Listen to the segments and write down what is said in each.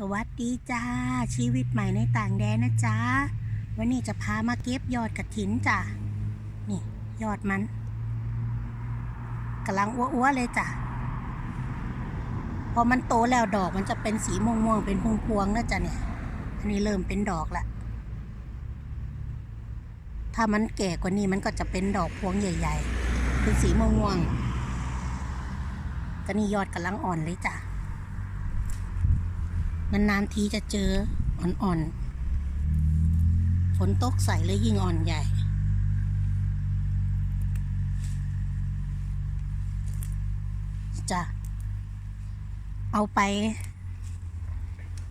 สวัสดีจ้า ชีวิตใหม่ในต่างแดนนะจ๊ะวันนี้จะพามาเก็บยอดกระถินจ้ะนี่ยอดมันกำลังอ้วๆเลยจ้ะพอมันโตแล้วดอกมันจะเป็นสีม่วงๆเป็นพวงๆนะจ๊ะเนี่ยอันนี้เริ่มเป็นดอกละถ้ามันแก่กว่านี้มันก็จะเป็นดอกพวงใหญ่ ๆ เป็นสีม่วงๆก็นี่ยอดกำลังอ่อนเลยจ้ะ นานๆทีจะเจออ่อนๆฝนตกใส่เลยยิ่งอ่อนใหญ่จะเอาไป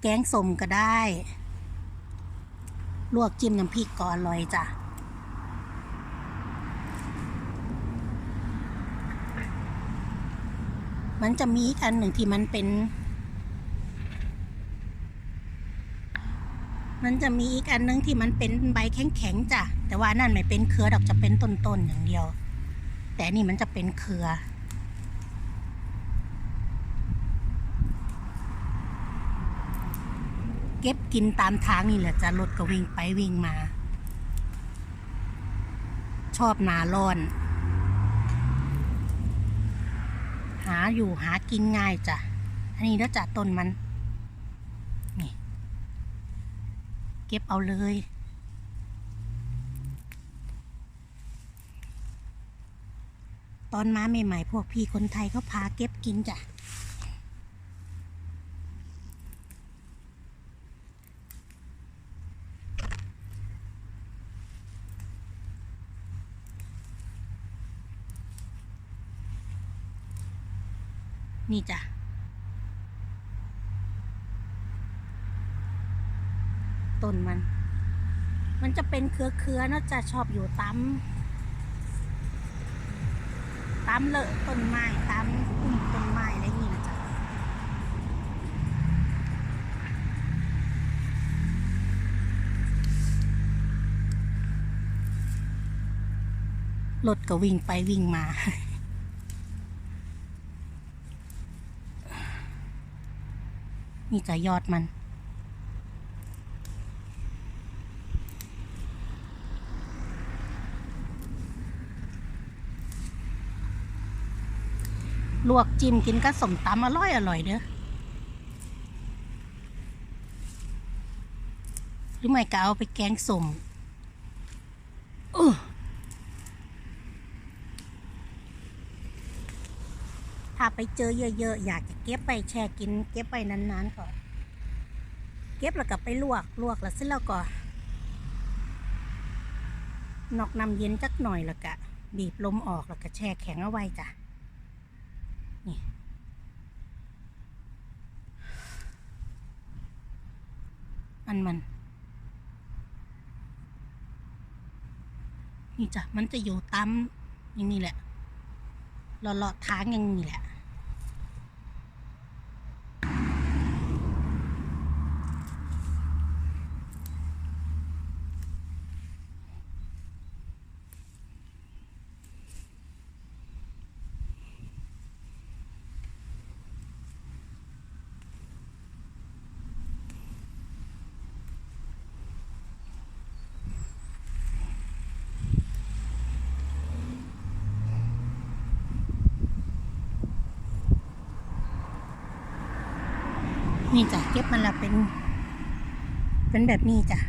แกงส้มก็ได้ ลวกจิ้มน้ำพริกก็อร่อยจ้ะมันจะมีอีกอันหนึ่งที่มันเป็น มันจะมีอีกอันนึงที่มันเป็นใบแข็งๆจ้ะ แต่ว่านั่นไม่เป็นเครือดอกจะเป็นต้นๆอย่างเดียว แต่นี่มันจะเป็นเครือ เก็บกินตามทางนี่แหละจะรถก็วิ่งไปวิ่งมา ชอบหนาร้อน หาอยู่หากินง่ายจ้ะ อันนี้แล้วจ้ะต้นมัน เก็บเอาเลย ตอนมาใหม่ๆพวกพี่คนไทยเขาพาเก็บกินจ้ะนี่จ้ะ ต้นมัน มันจะเป็นเครือเครือๆเนอะจะชอบอยู่ตามตามเลอะต้นไม้ตามอุ้มต้นไม้อะไรอย่างนี้นะจ๊ะรถก็วิ่งไปวิ่งมานี่จะยอดมัน ลวกจิ้มกินกับสมตำอร่อยอร่อยเด้อหรือไม่ก็เอาไปแกงสมอื้อถ้าไปเจอเยอะๆ อยากจะเก็บไปแช่กิน เก็บไปนานๆก่อน เก็บแล้วก็ไปลวกลวกแล้วเสร็จแล้วก็นอกน้ำเย็นจักหน่อยแล้วก็บีบลมออกแล้วก็แช่แข็งเอาไว้จ้ะันมัน นี่จ้ะ มันจะอยู่ตามอย่างนี้แหละเลาะๆทางอย่างนี้แหละ นี่จ้ะเก็บมันละเป็น เป็นแบบนี้จ้ะ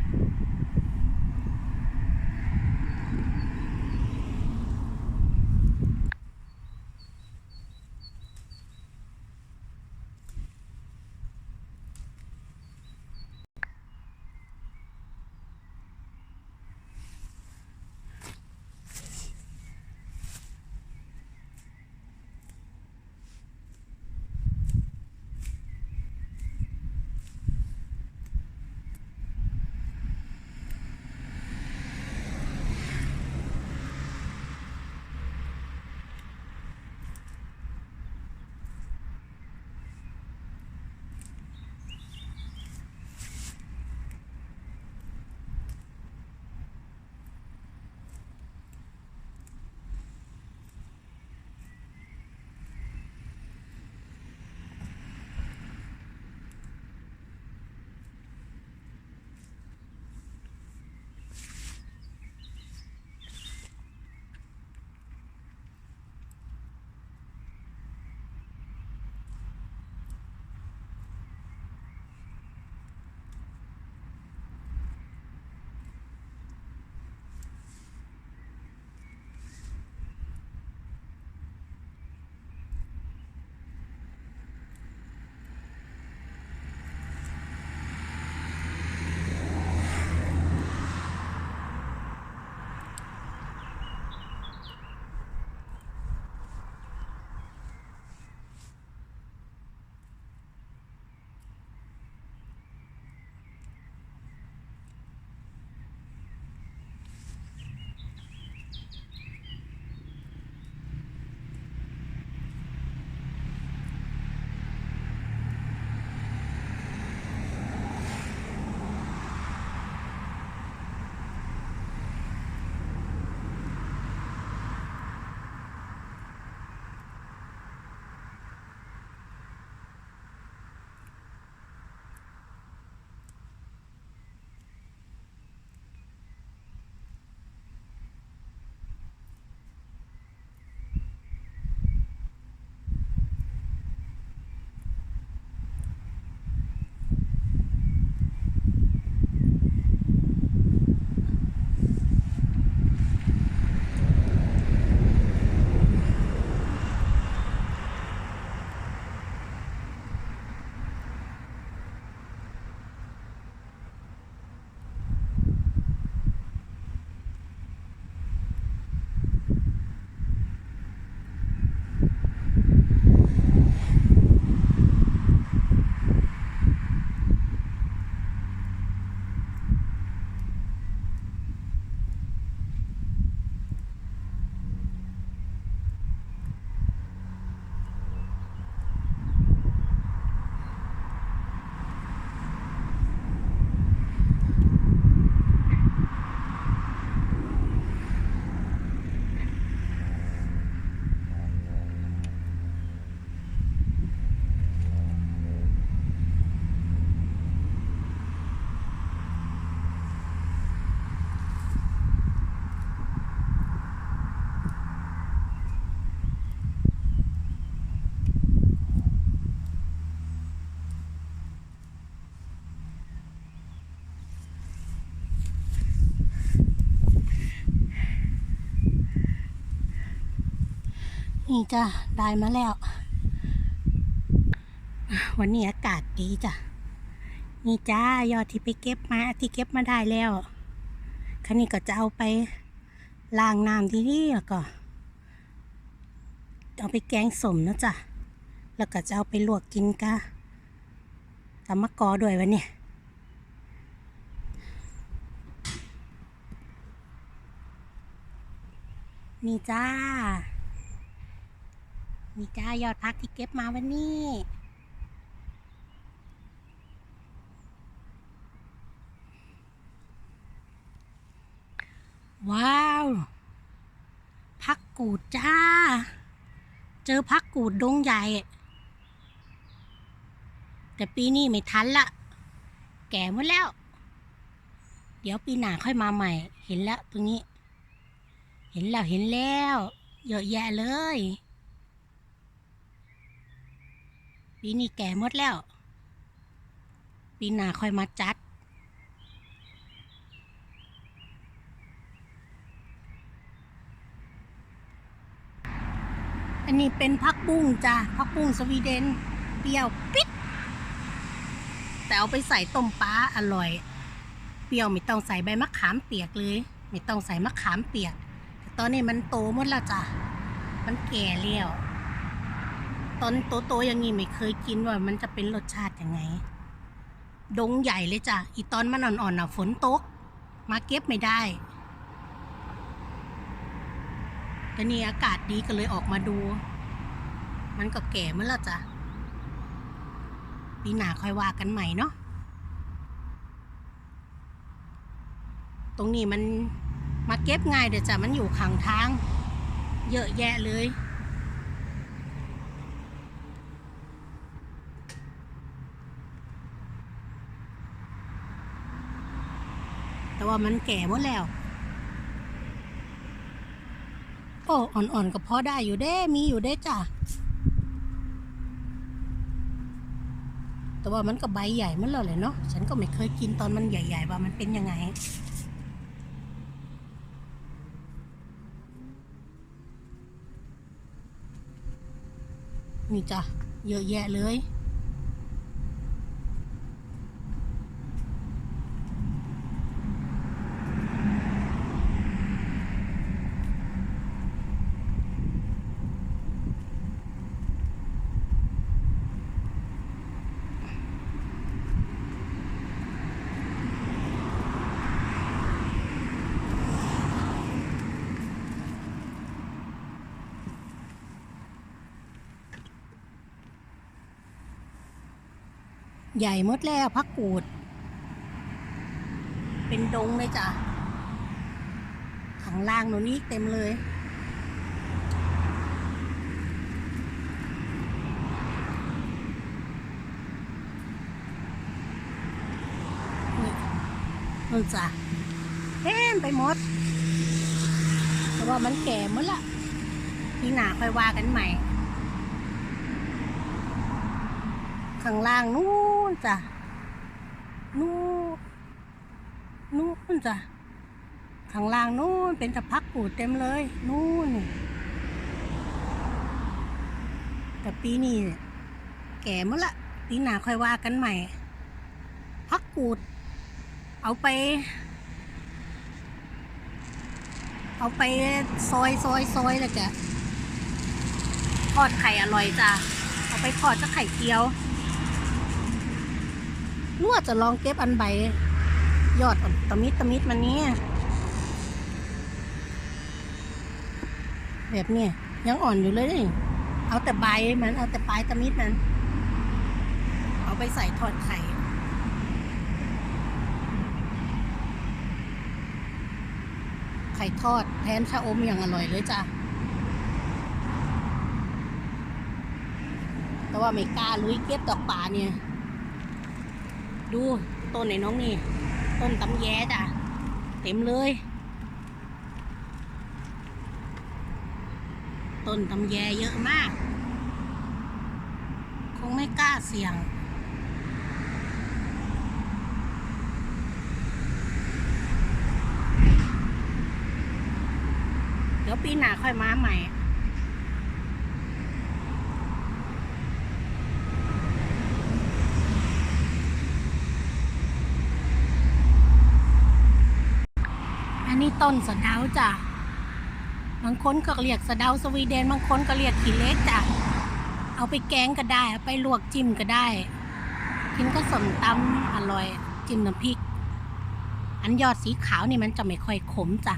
นี่จ้ะได้มาแล้ว วันนี้อากาศดีจ้ะ นี่จ้ายอดที่ไปเก็บมาที่เก็บมาได้แล้วคันนี้ก็จะเอาไปล้างน้ำที่นี่แล้วก็เอาไปแกงสมนะจ๊ะแล้วก็จะเอาไปลวกกินกะตำมะกอด้วยวันนี้นี่จ้า นี่จ้ายอดพักที่เก็บมาวันนี้ว้าว พักกูดจ้า เจอพักกูดดงใหญ่ แต่ปีนี้ไม่ทันละ แก่หมดแล้ว เดี๋ยวปีหน้าค่อยมาใหม่ เห็นแล้วตรงนี้ เห็นแล้วเห็นแล้ว เยอะแยะเลย ปีนี้แก่หมดแล้ว ปีหน้าค่อยมาจัด อันนี้เป็นพักบุ้งจ้ะพักบุ้งสวีเดน เปรี้ยวปิด แต่เอาไปใส่ต้มปลาอร่อย เปรี้ยวไม่ต้องใส่ใบมะขามเปียกเลย ไม่ต้องใส่มะขามเปียก แต่ตอนนี้มันโตหมดแล้วจ้ะ มันแก่แล้ว ตอนโตๆอย่างนี้ไม่เคยกินว่ามันจะเป็นรสชาติยังไง ดงใหญ่เลยจ้ะ อีตอนมันอ่อนๆน่ะฝนตก มาเก็บไม่ได้ แต่นี่อากาศดีก็เลยออกมาดู มันก็แก่เมื่อแล้วจ้ะ ปีหน้าค่อยว่ากันใหม่เนาะ ตรงนี้มันมาเก็บง่ายเดี๋ยวจ้ะ มันอยู่ข้างทาง เยอะแยะเลย แต่ว่ามันแก่หมดแล้ว โอ้อ่อนๆก็พอได้อยู่เด้ มีอยู่เด้จ้ะ แต่ว่ามันก็ใบใหญ่มันแล้วเลยเนาะ ฉันก็ไม่เคยกินตอนมันใหญ่ ๆ ว่ามันเป็นยังไงนี่จ้ะ เยอะแยะเลย ใหญ่หมดแล้วพักกูด เป็นดงเลยจ้ะข้างล่างโน่นนี่เต็มเลย นี่นจ้ะเต็มไปหมด แต่ว่ามันแก่หมดละพี่หนาค่อยว่ากันใหม่ ข้างล่างนู่นจ้ะนู่นนู่นจ้ะข้างล่างนู่นเป็นตะพักกูดเต็มเลย นู่นแต่ปีนี้แก่หมดละปีหน้าค่อยว่ากันใหม่ พักกูด เอาไป เอาไปซอยซอยซอยเลยจ้ะทอดไข่อร่อยจ้ะ เอาไปทอดจะไข่เจียว นัวจะลองเก็บอันใบ ยอดตะมิดตะมิดมันนี้แบบนี้ยยังอ่อนอยู่เลยนี่เอาแต่ใบมันเอาแต่ปลายตะมิดมัน เอาไปใส่ทอดไข่ไข่ทอดแทนชะอมอย่างอร่อยเลยจ้ะ แต่ว่าไม่กล้าลุยเก็บดอกป่าเนี่ย ดูต้นไหนน้องนี่ ต้นตำแยจ้ะ เต็มเลย ต้นตำแยเยอะมาก คงไม่กล้าเสี่ยงเดี๋ยวปีหน้าค่อยมาใหม่ นี่ ต้นสะเดาจ้ะบางคนก็เรียกสะเดาสวีเดนบางคนก็เรียกขี้เล็กจ้ะเอาไปแกงก็ได้เอาไปลวกจิ้มก็ได้กินก็สมตำอร่อยจิ้มน้ำพริก อันยอดสีขาวนี่มันจะไม่ค่อยขมจ้ะ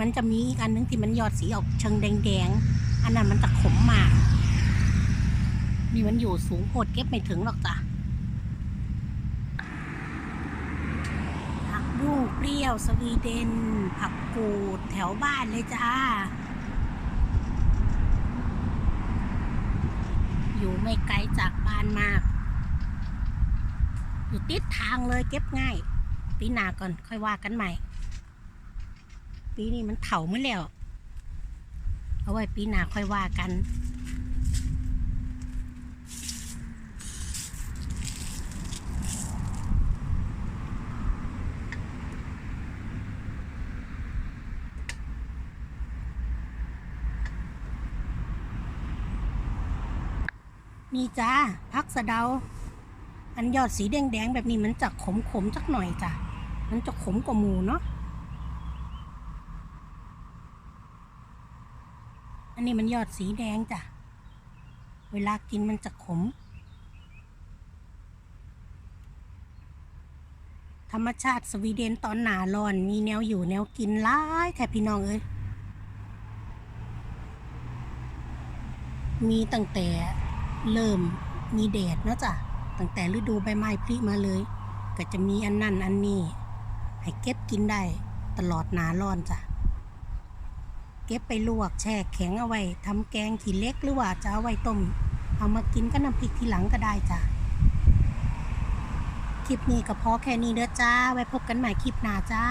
มันจะมีอีกอันนึงที่มันยอดสีออกเชิงแดงๆอันนั้นมันจะขมมาก นี่มันอยู่สูงโพดเก็บไม่ถึงหรอกจ้ะ ผักบุ้ง เปรี้ยวสวีเดน ผักกูดแถวบ้านเลยจ้า อยู่ไม่ไกลจากบ้านมาก อยู่ติดทางเลยเก็บง่าย ปีหน้าก่อนค่อยว่ากันใหม่ ปีนี้มันเถ่าเมื่อแล้ว เอาไว้ปีหน้าค่อยว่ากัน นี่จ้าพักสะเดา อันยอดสีแดงๆแบบนี้มันจะขมขมสักหน่อยจ้ะ มันจะขมกว่าหมูเนาะ อันนี้มันยอดสีแดงจ้ะ เวลากินมันจะขม ธรรมชาติสวีเดนตอนหนาร้อน มีแนวอยู่แนวกินหลายแถบพี่น้องเอ้ย มีตั้งแต่ เริ่มมีแดดเนาะจ้ะตั้งแต่ฤดูใบไม้ผลิมาเลย ก็จะมีอันนั่นอันนี้ ให้เก็บกินได้ตลอดหนาร้อนจ้ะ เก็บไปลวกแช่แข็งเอาไว้ทำแกงขี้เล็กหรือว่าจะเอาไว้ต้ม เอามากินกับน้ำพริกทีหลังก็ได้จ้ะ คลิปนี้ก็พอแค่นี้เด้อจ้า ไว้พบกันใหม่คลิปหน้าจ้า